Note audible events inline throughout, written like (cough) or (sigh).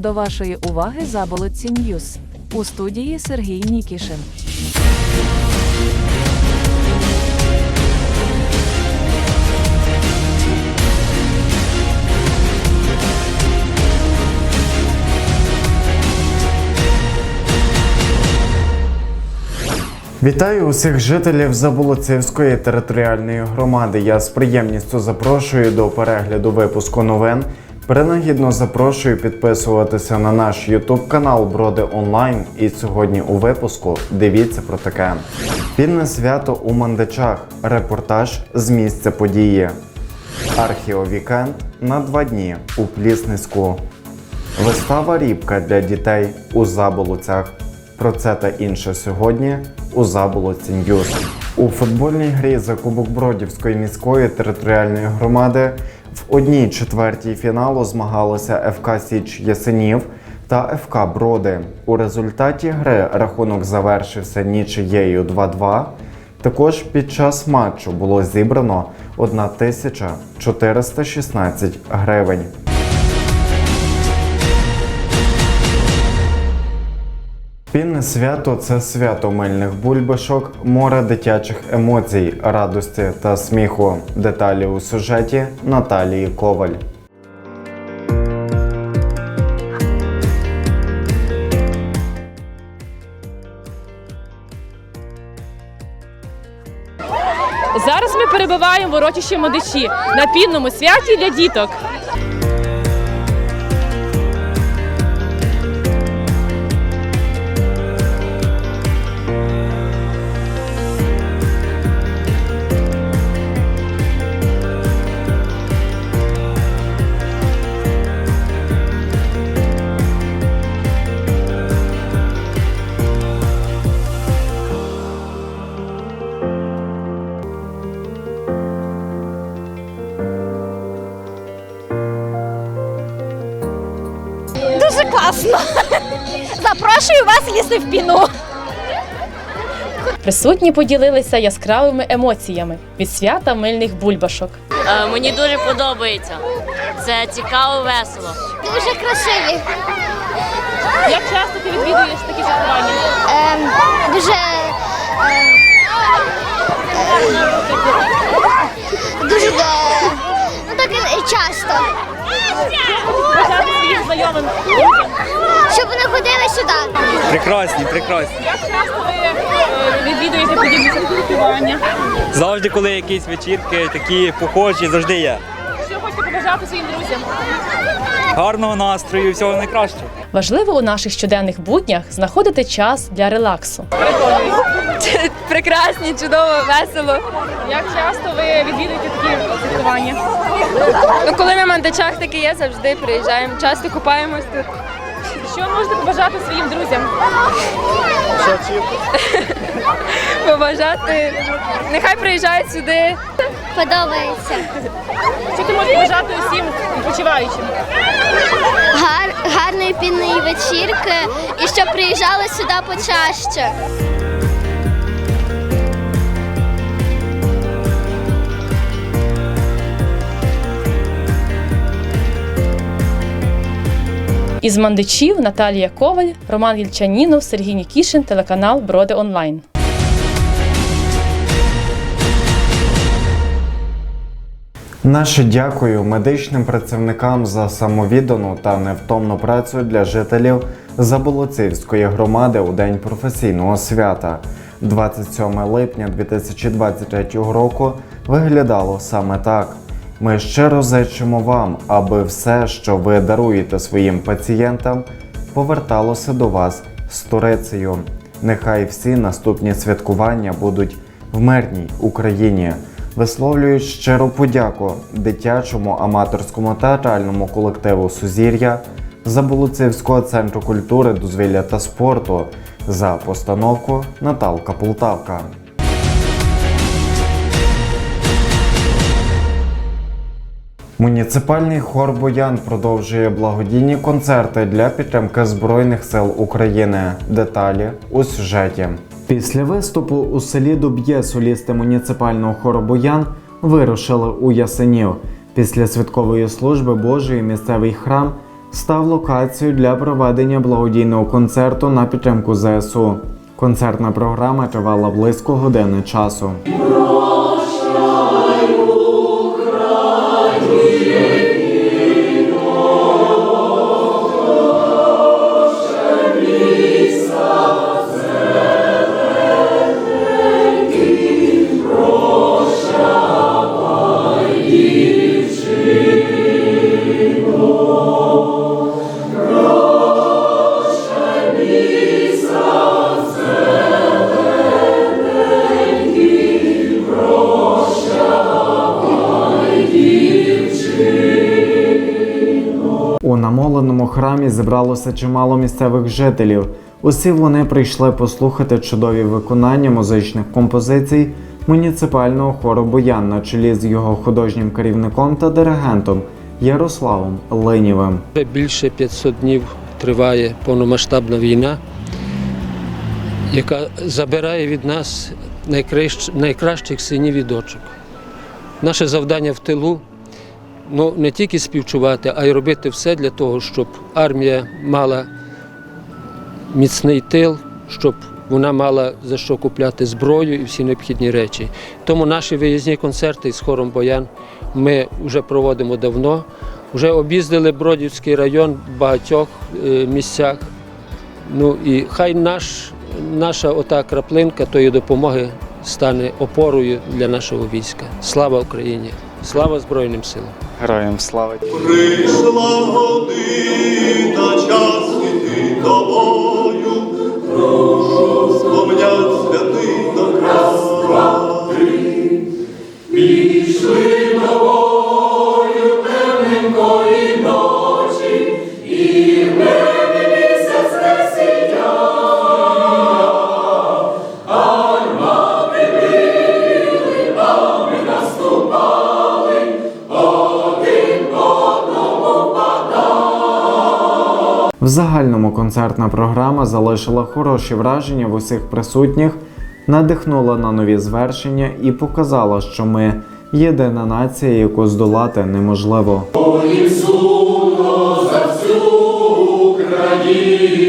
До вашої уваги Заболотці Ньюс. У студії Сергій Нікішин. Вітаю усіх жителів Заболоцівської територіальної громади. Я з приємністю запрошую до перегляду випуску новин. Принагідно запрошую підписуватися на наш YouTube канал Броди Онлайн. І сьогодні у випуску дивіться про таке: Пільне свято у Мандичах. Репортаж з місця події. Архіовікенд на два дні у Плісницьку. Вистава Рібка для дітей у Заболоцях. Про це та інше сьогодні у Заболоці Ньюс. У футбольній грі за Кубок Бродівської міської територіальної громади в одній четвертій фіналу змагалися ФК Січ Ясенів та ФК Броди. У результаті гри рахунок завершився нічиєю 2-2. Також під час матчу було зібрано 1416 гривень. Пінне свято це свято мильних бульбашок, море дитячих емоцій, радості та сміху. Деталі у сюжеті Наталії Коваль. Зараз ми перебуваємо в урочищі Модичі на пінному святі для діток. Дуже. Запрошую вас лізти в піну. Присутні поділилися яскравими емоціями від свята мильних бульбашок. Е, Мені дуже подобається. Це цікаво, весело. Дуже красиві. Як часто ти відвідуєш такі святкування? Ем, дуже. ем, дуже е, ну так часто. Бажати своїм знайомим вони ходили сюди. Прекрасні, прекрасні. Як часто ви е, відвідуєте подібні святкування? Завжди, коли якісь вечірки такі похожі, завжди є. Що хочете побажати своїм друзям? Гарного настрою, всього найкращого. Важливо у наших щоденних буднях знаходити час для релаксу. Прекрасні, чудово, весело. Як часто ви відвідуєте такі святкування? Ну, коли на мандачах таке є, завжди приїжджаємо. Часто купаємось тут. Що можете побажати своїм друзям? Побажати. Нехай приїжджають сюди. Подобається. Що ти можеш побажати усім відпочиваючим? Гар, гарної пінної вечірки і щоб приїжджали сюди почаще. Із мандичів Наталія Коваль, Роман Єльчанінов, Сергій Нікішин, телеканал Броди Онлайн. Наше дякую медичним працівникам за самовіддану та невтомну працю для жителів Заболоцівської громади у день професійного свята. 27 липня 2023 року виглядало саме так. Ми щиро зичимо вам, аби все, що ви даруєте своїм пацієнтам, поверталося до вас з Турецею. Нехай всі наступні святкування будуть в мирній Україні. Висловлюють щиру подяку дитячому аматорському театральному колективу Сузір'я Заболоцівського центру культури, дозвілля та спорту за постановку Наталка Полтавка. Муніципальний хор Боян продовжує благодійні концерти для підтримки Збройних сил України. Деталі у сюжеті. Після виступу у селі Дуб'є солісти муніципального хору Боян вирушили у Ясенів. Після святкової служби Божої місцевий храм став локацією для проведення благодійного концерту на підтримку ЗСУ. Концертна програма тривала близько години часу. Храмі зібралося чимало місцевих жителів. Усі вони прийшли послухати чудові виконання музичних композицій муніципального хору Боян на чолі з його художнім керівником та диригентом Ярославом Линєвим. Більше 500 днів триває повномасштабна війна, яка забирає від нас найкращих синів і дочок. Наше завдання в тилу ну, не тільки співчувати, а й робити все для того, щоб армія мала міцний тил, щоб вона мала за що купляти зброю і всі необхідні речі. Тому наші виїзні концерти з хором Боян ми вже проводимо давно. Вже об'їздили Бродівський район в багатьох е, місцях. Ну і хай наш, наша ота краплинка тої допомоги стане опорою для нашого війська. Слава Україні! Слава Збройним силам! Героям слава! Прийшла година, час іти тобою, прошу спомнять святий концертна програма залишила хороші враження в усіх присутніх, надихнула на нові звершення і показала, що ми єдина нація, яку здолати неможливо. Їм сумно за всю Україну,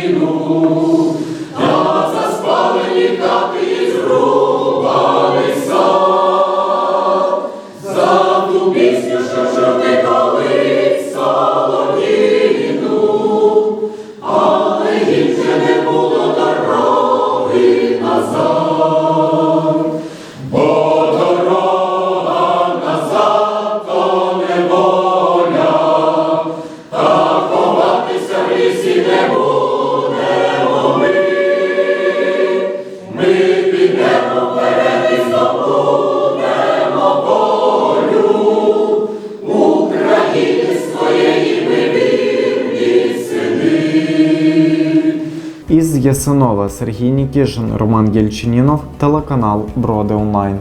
Із Сергій Нікішин, Роман Єльчинінов, телеканал Броди Онлайн.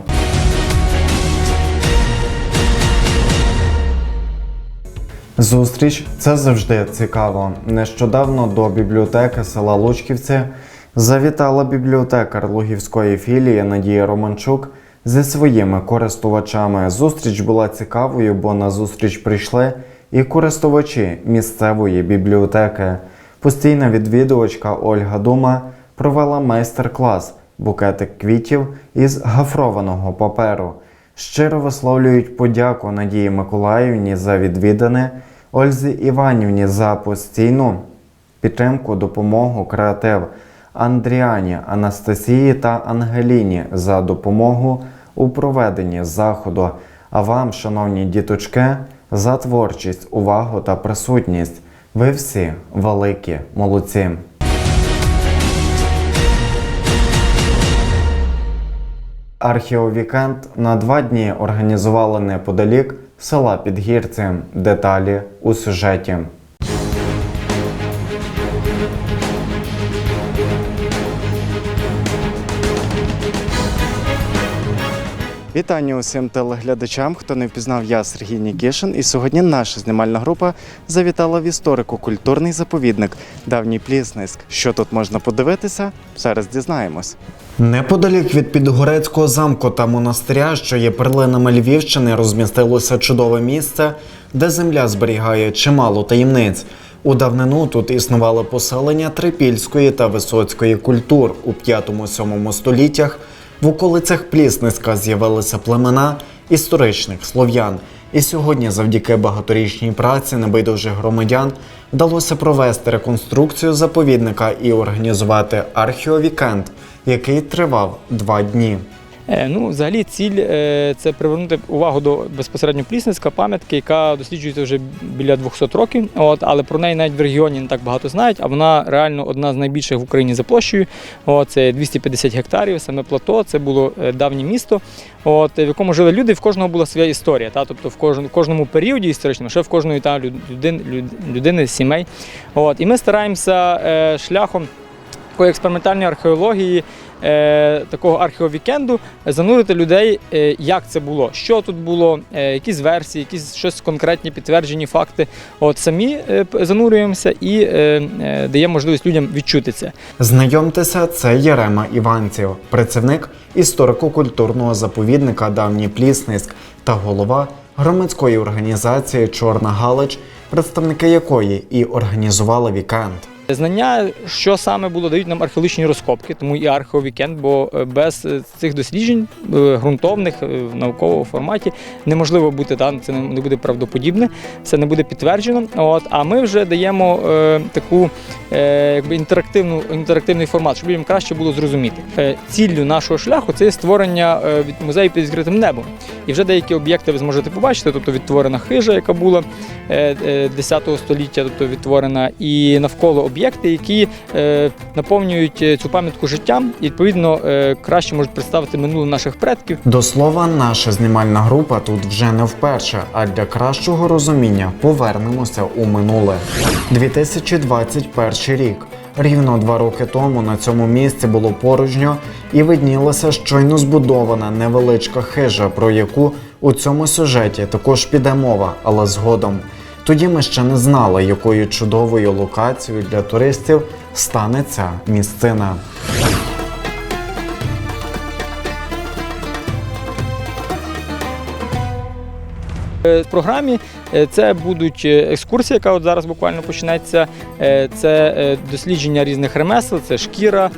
Зустріч це завжди цікаво. Нещодавно до бібліотеки села Лучківці завітала бібліотекар Лугівської філії Надія Романчук зі своїми користувачами. Зустріч була цікавою, бо на зустріч прийшли і користувачі місцевої бібліотеки. Постійна відвідувачка Ольга Дума провела майстер-клас букетик квітів із гафрованого паперу. Щиро висловлюють подяку Надії Миколаївні за відвідане, Ользі Іванівні за постійну підтримку, допомогу, креатив, Андріані, Анастасії та Ангеліні за допомогу у проведенні заходу. А вам, шановні діточки, за творчість, увагу та присутність. Ви всі великі молодці. Археовікенд на два дні організували неподалік села Підгірці. Деталі у сюжеті. Вітання усім телеглядачам. Хто не впізнав, я Сергій Нікішин. І сьогодні наша знімальна група завітала в історико-культурний заповідник Давній Плісниськ. Що тут можна подивитися? Зараз дізнаємось. Неподалік від Підгорецького замку та монастиря, що є перлинами Львівщини, розмістилося чудове місце, де земля зберігає чимало таємниць. У давнину тут існували поселення трипільської та висоцької культур у 5-7 століттях. В околицях Плісницька з'явилися племена історичних слов'ян. І сьогодні, завдяки багаторічній праці небайдужих громадян, вдалося провести реконструкцію заповідника і організувати археовікенд, який тривав два дні. Е, Ну, взагалі, ціль е, це привернути увагу до безпосередньо Плісницька пам'ятки, яка досліджується вже біля 200 років. От, але про неї навіть в регіоні не так багато знають. А вона реально одна з найбільших в Україні за площею. От, це 250 гектарів, саме плато. Це було е, давнє місто, от, в якому жили люди. В кожного була своя історія. Та? Тобто в кожному, в кожному періоді історичному, ще в кожної та, людин, люд- людини, сімей. От, і ми стараємося шляхом такої експериментальної археології, такого археовікенду, занурити людей, е, як це було, що тут було, е, якісь версії, якісь щось конкретні підтверджені факти. От самі е, занурюємося і е, е, даємо можливість людям відчути це. Знайомтеся, це Єрема Іванців, працівник історико-культурного заповідника Давній Плісницьк та голова громадської організації Чорна Галич, представники якої і організували вікенд. Знання, що саме було, дають нам археологічні розкопки, тому і археовікенд, бо е, без е, цих досліджень е, ґрунтовних в науковому форматі неможливо бути там, це не буде правдоподібне, це не буде підтверджено. От а ми вже даємо е, таку е, якби інтерактивну інтерактивний формат, щоб їм краще було зрозуміти. Е, ціллю нашого шляху це створення від музею під відкритим небом. І вже деякі об'єкти ви зможете побачити, тобто відтворена хижа, яка була е, е, 10 століття, тобто відтворена, і навколо об'єкти, які е, наповнюють е, цю пам'ятку життям і відповідно е, краще можуть представити минуле наших предків. До слова, наша знімальна група тут вже не вперше, а для кращого розуміння повернемося у минуле. 2021 рік. Рівно два роки тому на цьому місці було порожньо і виднілася щойно збудована невеличка хижа, про яку у цьому сюжеті також піде мова, але згодом. Тоді ми ще не знали, якою чудовою локацією для туристів стане ця місцина. Е, В програмі е, це будуть е, екскурсії, яка от зараз буквально почнеться. Це дослідження різних ремесел, це шкіра,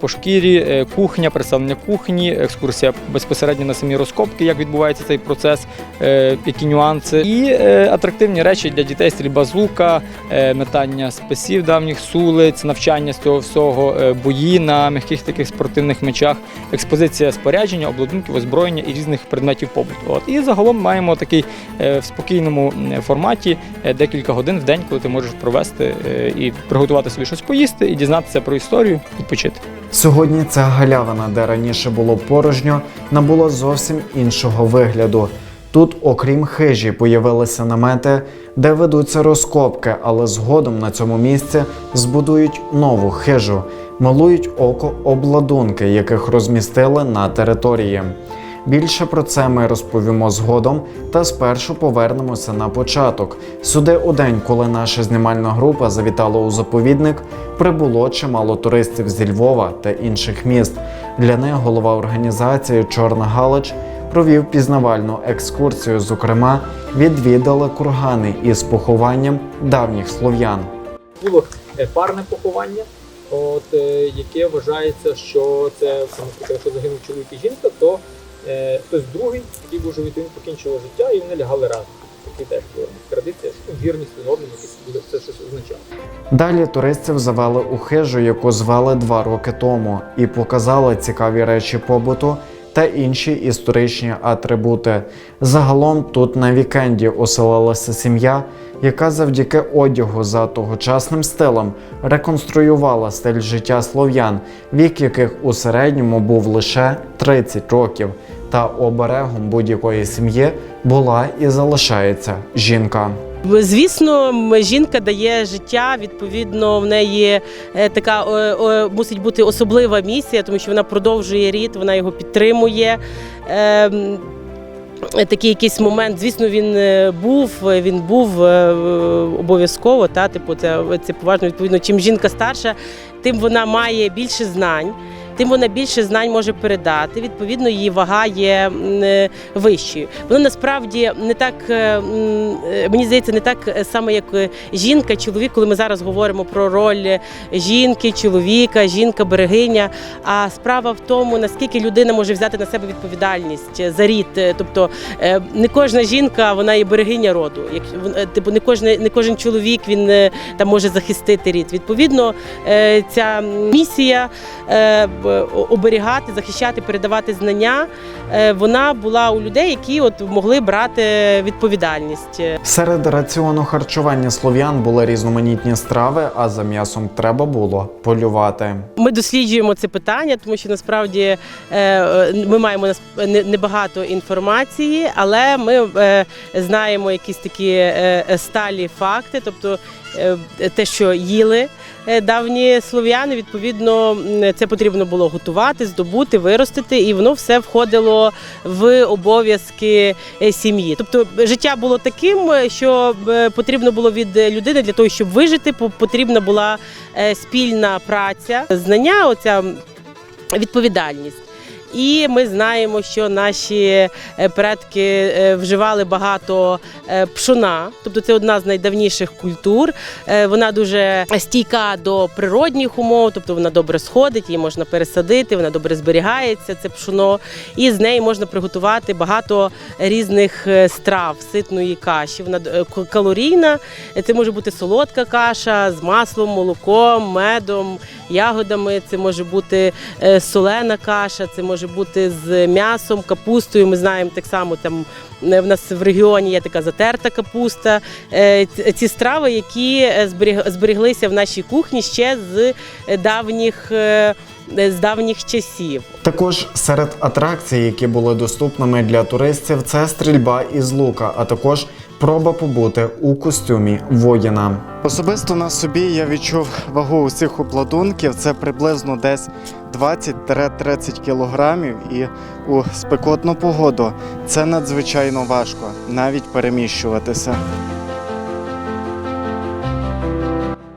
по шкірі, е, кухня, представлення кухні, екскурсія безпосередньо на самі розкопки, як відбувається цей процес, е, які нюанси. І е, атрактивні речі для дітей стрільба з лука, е, метання списів давніх сулиць, навчання з цього всього, е, бої на м'яких таких спортивних мечах, експозиція спорядження, обладунків, озброєння і різних предметів побуту. От. І загалом маємо такий е, в спокійному форматі е, декілька годин в день, коли ти можеш провести е, і приготувати собі щось поїсти, і дізнатися про історію, відпочити. Сьогодні ця галявина, де раніше було порожньо, набула зовсім іншого вигляду. Тут, окрім хижі, появилися намети, де ведуться розкопки, але згодом на цьому місці збудують нову хижу, малують око обладунки, яких розмістили на території. Більше про це ми розповімо згодом, та спершу повернемося на початок. Сюди у день, коли наша знімальна група завітала у заповідник, прибуло чимало туристів зі Львова та інших міст. Для них голова організації Чорна Галич провів пізнавальну екскурсію. Зокрема, відвідали кургани із похованням давніх слов'ян. Було е, парне поховання, от, е, яке вважається, що це саме таке, якщо загинув чоловік і жінка, то хтось другий, який був живий, то він покінчило життя і вони лягали разом. Такий теж була традиція, що вірність один якісь буде це щось означає. Далі туристів завели у хижу, яку звели два роки тому, і показали цікаві речі побуту та інші історичні атрибути. Загалом тут на вікенді оселилася сім'я, яка завдяки одягу за тогочасним стилем реконструювала стиль життя слов'ян, вік яких у середньому був лише 30 років. Та оберегом будь-якої сім'ї була і залишається жінка. Звісно, жінка дає життя. Відповідно, в неї е, така е, мусить бути особлива місія, тому що вона продовжує рід, вона його підтримує. Ем, Такий якийсь момент, звісно, він е, був. Він був обов'язково. Та типу, це, це поважно. Відповідно, чим жінка старша, тим вона має більше знань. Тим вона більше знань може передати. Відповідно, її вага є е, вищою. Воно насправді не так е, е, мені здається, не так саме, як жінка, чоловік, коли ми зараз говоримо про роль жінки, чоловіка, жінка, берегиня. А справа в тому, наскільки людина може взяти на себе відповідальність за рід. Тобто не кожна жінка вона є берегиня роду. Типу, не кожен, не кожен чоловік він там може захистити рід. Відповідно, ця місія оберігати, захищати, передавати знання. е, Вона була у людей, які от могли брати відповідальність. Серед раціону харчування слов'ян були різноманітні страви, а за м'ясом треба було полювати. Ми досліджуємо це питання, тому що насправді е, е, ми маємо небагато інформації, але ми знаємо якісь такі сталі факти, тобто те, що їли е, давні слов'яни, відповідно, це потрібно було готувати, здобути, виростити, і воно все входило в обов'язки е, сім'ї. Тобто життя було таким, е, що е, потрібно було від людини для того, щоб вижити, по- потрібна була е, спільна праця, знання, оця відповідальність. І ми знаємо, що наші е, предки е, вживали багато е, пшона, тобто це одна з найдавніших культур. Вона дуже стійка до природних умов, тобто вона добре сходить, її можна пересадити, вона добре зберігається, це пшоно, і з неї можна приготувати багато різних страв, ситної каші. Вона калорійна, це може бути солодка каша з маслом, молоком, медом, ягодами. Це може бути солена каша, це може бути з м'ясом, капустою. Ми знаємо так само там. е, В нас в регіоні є така затерта капуста. Е, Ці страви, які е, зберіглися в нашій кухні ще з давніх, з давніх часів. Також серед атракцій, які були доступними для туристів, це стрільба із лука, а також проба побути у костюмі воїна. Особисто на собі я відчув вагу усіх обладунків. Це приблизно десь 20-30 кілограмів, і у спекотну погоду це надзвичайно важко навіть переміщуватися.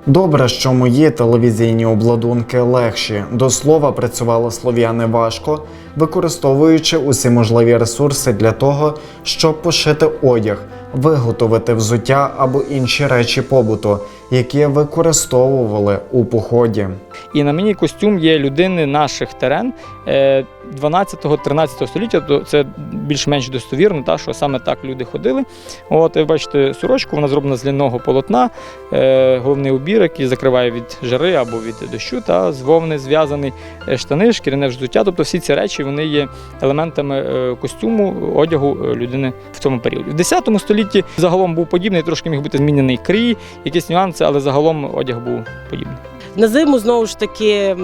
Добре, що мої телевізійні обладунки легші. До слова, працювали слов'яни важко, використовуючи усі можливі ресурси для того, щоб пошити одяг, виготовити взуття або інші речі побуту, які використовували у поході. І на мені костюм є людини наших терен 12-13 століття. То це більш-менш достовірно, та, що саме так люди ходили. От, ви бачите, сорочку, вона зроблена з льняного полотна, е, головний убір, який закриває від жари або від дощу, та з вовни зв'язаний е, штани, шкіряне взуття. Тобто всі ці речі вони є елементами е, костюму, одягу е, людини в цьому періоді. В 10 столітті загалом був подібний, трошки міг бути змінений крій, якісь нюанси, але загалом одяг був подібний. На зиму знову ж таки.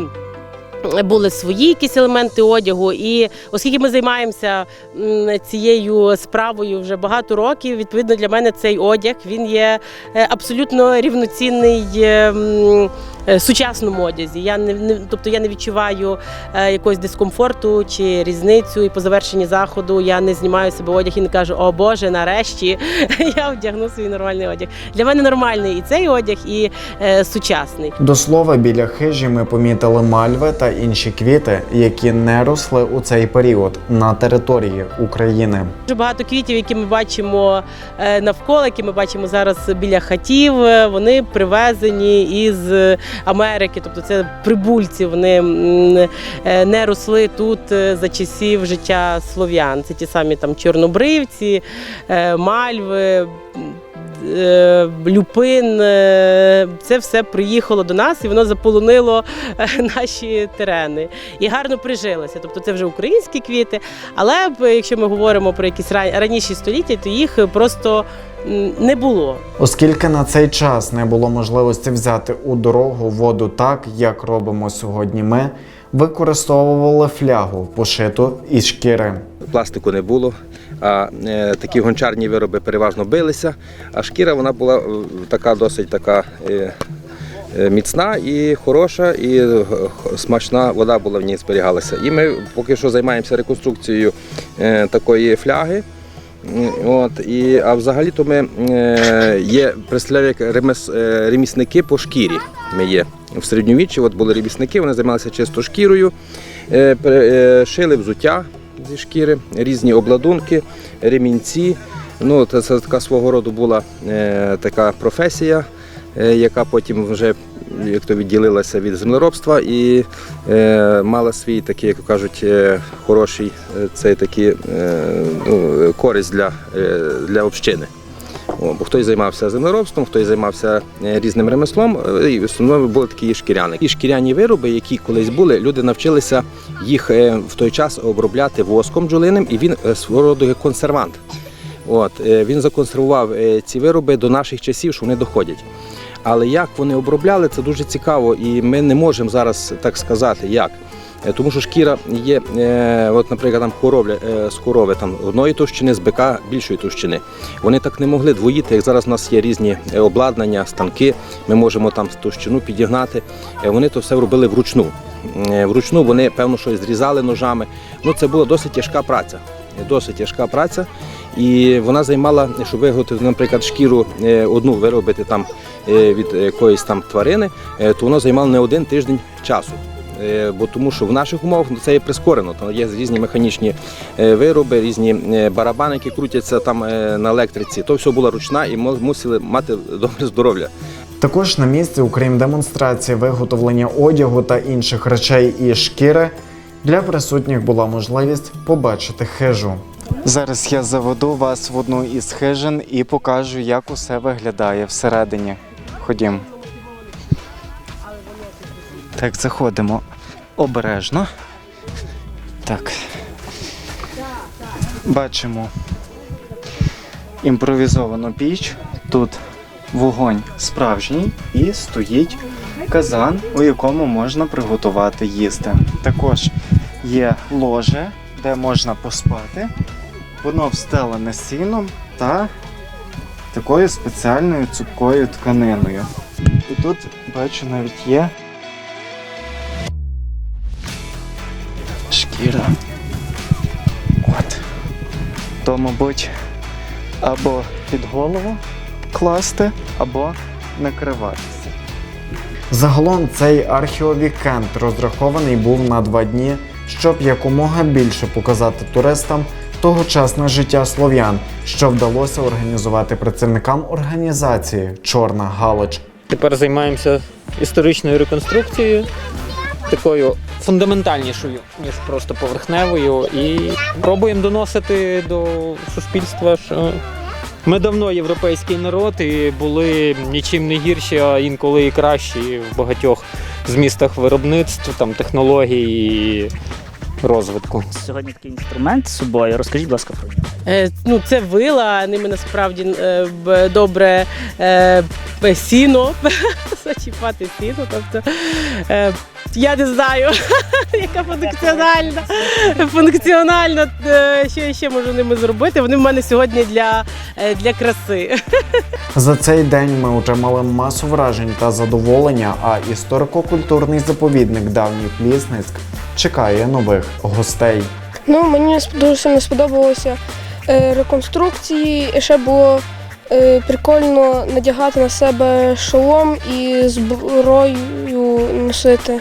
Були свої якісь елементи одягу, і оскільки ми займаємося цією справою вже багато років, відповідно для мене цей одяг він є е, абсолютно рівноцінний е, сучасному одязі. Я не, не тобто я не відчуваю е, якогось дискомфорту чи різницю. І по завершенні заходу я не знімаю себе одяг і не кажу, о Боже, нарешті (laughs) я вдягну свій нормальний одяг. Для мене нормальний і цей одяг, і е, сучасний. До слова, біля хижі ми помітили мальви та інші квіти, які не росли у цей період на території України. Дуже багато квітів, які ми бачимо е, навколо, які ми бачимо зараз біля хатів. е, Вони привезені із Америки, тобто це прибульці. Вони е, не росли тут е, за часів життя слов'ян. Це ті самі там чорнобривці, е, мальви. Люпин, це все приїхало до нас і воно заполонило наші терени і гарно прижилося. Тобто це вже українські квіти, але якщо ми говоримо про якісь раніші століття, то їх просто не було. Оскільки на цей час не було можливості взяти у дорогу воду так, як робимо сьогодні ми, використовували флягу, пошиту із шкіри. Пластику не було, а е, такі гончарні вироби переважно билися, а шкіра вона була е, така досить така. е, е, Міцна і хороша, і е, смачна вода була в ній зберігалася. І ми поки що займаємося реконструкцією е, такої фляги. От, і, а взагалі-то ми е, є представляємо як ремес, е, ремісники по шкірі. Ми є в середньовіччі. От були ремісники, вони займалися чисто шкірою. Е, Шили взуття зі шкіри, різні обладунки, ремінці. Ну, це, така свого роду була така професія, яка потім вже як то відділилася від землеробства і е, мала свій такий, як кажуть, е, хороший е, цей такий, е, ну, користь для, е, для общини. О, бо хтось займався землеробством, хтось займався е, різним ремеслом, і в основному були такі шкіряни. І шкіряні вироби, які колись були, люди навчилися їх в той час обробляти воском бджолиним, і він свого роду консервант. От, він законсервував ці вироби до наших часів, що вони доходять. Але як вони обробляли, це дуже цікаво, і ми не можемо зараз так сказати, як. Е, Тому що шкіра є, е, от, наприклад, там коровля е, з корови там одної товщини, з бика більшої товщини. Вони так не могли двоїти, як зараз у нас є різні обладнання, станки. Ми можемо там товщину підігнати. Вони то все робили вручну. Вручну вони, певно, щось зрізали ножами. Ну, це була досить тяжка праця. Е, Досить тяжка праця. І вона займала, щоб виготовити, наприклад, шкіру е, одну виробити там е, від якоїсь там тварини, то воно займало не один тиждень часу. Бо тому що в наших умовах це є прискорено. Там є різні механічні вироби, різні барабани, які крутяться там на електриці. То все була ручна і мо- мусили мати добре здоров'я. Також на місці, окрім демонстрації виготовлення одягу та інших речей і шкіри, для присутніх була можливість побачити хижу. Зараз я заведу вас в одну із хижин і покажу, як усе виглядає всередині. Ходім. Так, заходимо обережно. Так. Бачимо імпровізовану піч. Тут вогонь справжній і стоїть казан, у якому можна приготувати їсти. Також є ложе, де можна поспати. Воно встелене сіном та такою спеціальною цупкою тканиною. І тут, бачу, навіть є шкіра. От. То, мабуть, або під голову класти, або накриватися. Загалом цей археовікенд розрахований був на два дні, щоб якомога більше показати туристам тогочасне життя слов'ян, що вдалося організувати працівникам організації Чорна Галич. Тепер займаємося історичною реконструкцією, такою фундаментальнішою, ніж просто поверхневою, і пробуємо доносити до суспільства, що ми давно європейський народ і були нічим не гірші, а інколи і кращі в багатьох змістах виробництв, там технологій розвитку. Сьогодні такий інструмент з собою. Розкажіть, будь ласка, про нього. Е, ну, це вила, ними насправді е, б- добре е, б- сіно, (laughs) зачіпати сіно. Тобто, е, я не знаю, (laughs) яка функціональна, функціональна, е, що я ще можу ними зробити. Вони в мене сьогодні для, е, для краси. За цей день ми отримали масу вражень та задоволення, а історико-культурний заповідник Давній Плісницьк чекає нових гостей. Ну, мені дуже сильно сподобалося е, реконструкції. І ще було прикольно надягати на себе шолом і зброю носити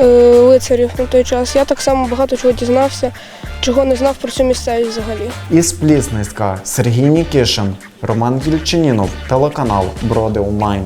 е, лицарів на той час. Я так само багато чого дізнався, чого не знав про цю місцевість взагалі. Із Плісницька Сергій Нікішин, Роман Єльчинінов, телеканал Броди Онлайн.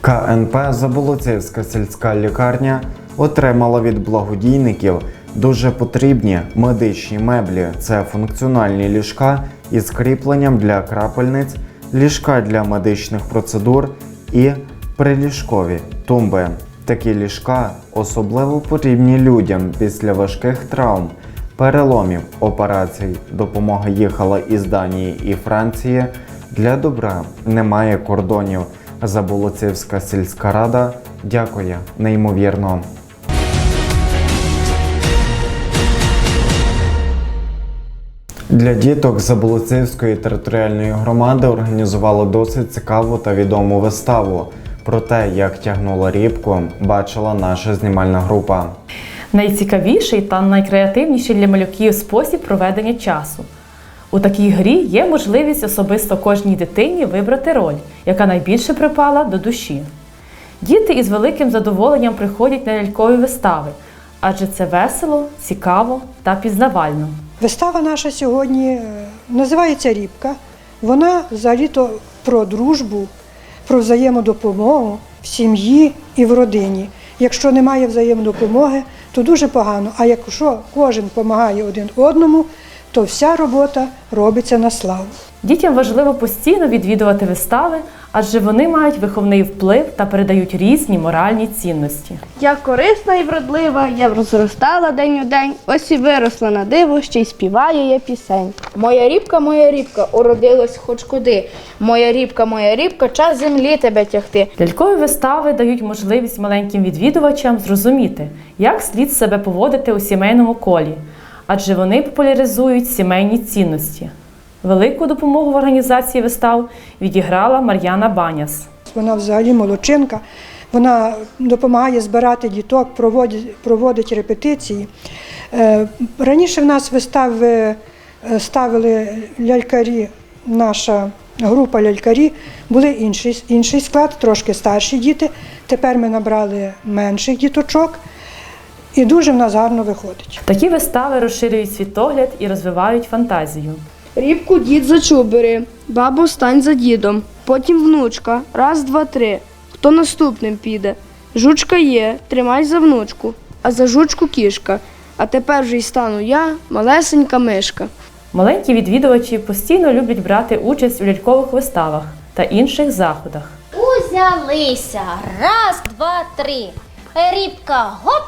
КНП Заболоцівська сільська лікарня отримала від благодійників дуже потрібні медичні меблі. Це функціональні ліжка із кріпленням для крапельниць, ліжка для медичних процедур і приліжкові тумби. Такі ліжка особливо потрібні людям після важких травм, переломів, операцій. Допомога їхала із Данії і Франції. Для добра немає кордонів. Заболоцівська сільська рада дякує неймовірно. Для діток Заболоцівської територіальної громади організували досить цікаву та відому виставу. Про те, як тягнула рібку, бачила наша знімальна група. Найцікавіший та найкреативніший для малюків спосіб проведення часу. У такій грі є можливість особисто кожній дитині вибрати роль, яка найбільше припала до душі. Діти із великим задоволенням приходять на лялькові вистави, адже це весело, цікаво та пізнавально. Вистава наша сьогодні е, називається Рібка. Вона взагалі-то про дружбу, про взаємодопомогу в сім'ї і в родині. Якщо немає взаємодопомоги, то дуже погано. А якщо кожен допомагає один одному, то вся робота робиться на славу. Дітям важливо постійно відвідувати вистави, адже вони мають виховний вплив та передають різні моральні цінності. Я корисна і вродлива, я розростала день у день, ось і виросла на диво, ще й співаю я пісень. Моя рібка, моя рібка, уродилась хоч куди. Моя рібка, моя рібка, час землі тебе тягти. Лялькові вистави дають можливість маленьким відвідувачам зрозуміти, як слід себе поводити у сімейному колі, адже вони популяризують сімейні цінності. Велику допомогу в організації вистав відіграла Мар'яна Баняс. Вона взагалі молодчинка. Вона допомагає збирати діток, проводить, проводить репетиції. Е, Раніше в нас вистави е, ставили лялькарі, наша група лялькарі, були інший, інший склад, трошки старші діти. Тепер ми набрали менших діточок і дуже в нас гарно виходить. Такі вистави розширюють світогляд і розвивають фантазію. Рібку дід за чубери, бабу стань за дідом, потім внучка, раз, два, три. Хто наступним піде? Жучка є, тримай за внучку, а за жучку кішка. А тепер вже й стану я, малесенька мишка. Маленькі відвідувачі постійно люблять брати участь у лялькових виставах та інших заходах. Узялися. Раз, два, три. Рібка гоп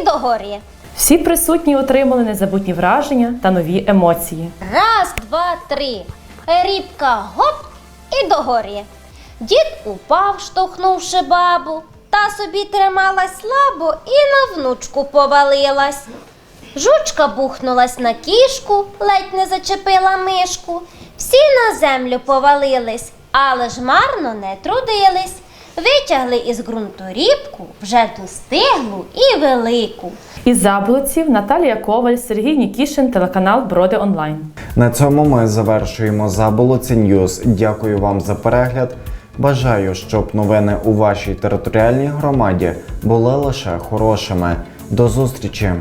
і догорі. Всі присутні отримали незабутні враження та нові емоції. Раз, два, три. Рібка гоп і догорі. Дід упав, штовхнувши бабу, та собі трималась слабо і на внучку повалилась. Жучка бухнулась на кішку, ледь не зачепила мишку. Всі на землю повалились, але ж марно не трудились. Витягли із ґрунту рібку вже достиглу і велику. Із Заболоців Наталія Коваль, Сергій Нікішин, телеканал Броди Онлайн. На цьому ми завершуємо Заболоці Ньюз. Дякую вам за перегляд. Бажаю, щоб новини у вашій територіальній громаді були лише хорошими. До зустрічі!